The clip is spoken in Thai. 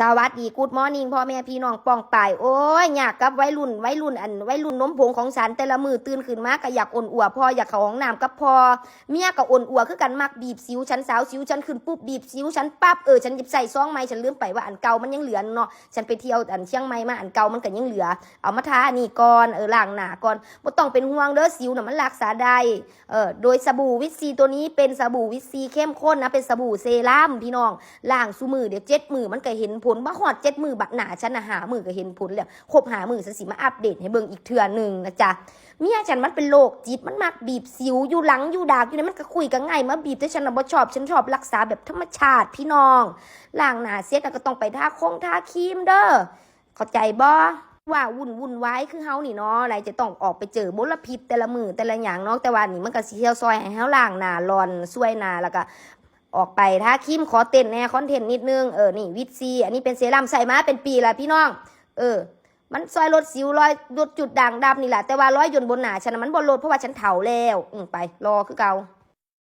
สวัสดีกูดมอร์นิ่งพ่อแม่พี่น้องป้องป่ายโอ้ยอยากกับวัยรุ่นวัยรุ่นอันวัยรุ่นนมผงของฉันแต่ละมือตื่นขึ้นมาก็อยากอ่อนอัวพ่ออยากเข้าห้องน้ำกับพ่อเมียก็อ่อนอัวคือกันมักบีบสิวฉันสาวสิวฉันขึ้นปุ๊บบีบสิวฉันปั๊บเออฉันหยิบใส่ซองไม้ฉันลืมไปว่าอันเก่ามันยังเหลือเนาะฉันไปเที่ยวอันเชียงใหม่มาอันเก่ามันก็ยังเหลือ เอามาทานี่ก่อนเออล้างหน้าก่อนบ่ต้องเป็นห่วงเด้อสิวน่ะมันรักษาได้เออโดยสบู่วิตซีตัวนี้เป็นสบู่วิตซีเข้มข้นนะเป็นสบู่เซรั่มพี่น้องล่างสูมือเดี๋ยวเจ็ดมือมันก็เห็นผลบ่ฮอดเจ็ดมือบักหนาฉันนะหามือก็เห็นผลแล้วครบหามือฉันสิมาอัปเดตให้เบิ่งอีกเทื่อหนึ่งนะจ๊ะเมียฉันมันเป็นโรคจิตมันมักบีบสิวอยู่หลังอยู่ดากอยู่ในมันก็คุยกันง่ายมาบีบแต่ฉันน่ะบ่ชอบฉันชอบรักษาแบบธรรมชาติพี่น้องล่างหนาเสร็จแล้วก็ต้องไปทาคงทาครีมเด้อเข้าใจบ่ว่าวุ่นวุ่นไว้คือเฮานี่เนาะอะไรจะต้องออกไปเจอมลพิษแต่ละมือแต่ละอย่างเนาะแต่ว่านี่มันก็สิเทียวซอยให้เฮาล้างหนารอนช่วยหนาแล้วก็ ออกไปถ้าคิมขอเต้นแน่คอนเทนต์นิดนึงเออนี่วิตซีอันนี้เป็นเซรั่มใส่มาเป็นปีละพี่น้อง เออ มันซอยลดสิวรอยลดจุดด่างดำนี่แหละแต่ว่ารอยยนบนหนาฉันมันบนลดเพราะว่าฉันเถาแล้วอืไปรอคือเก่า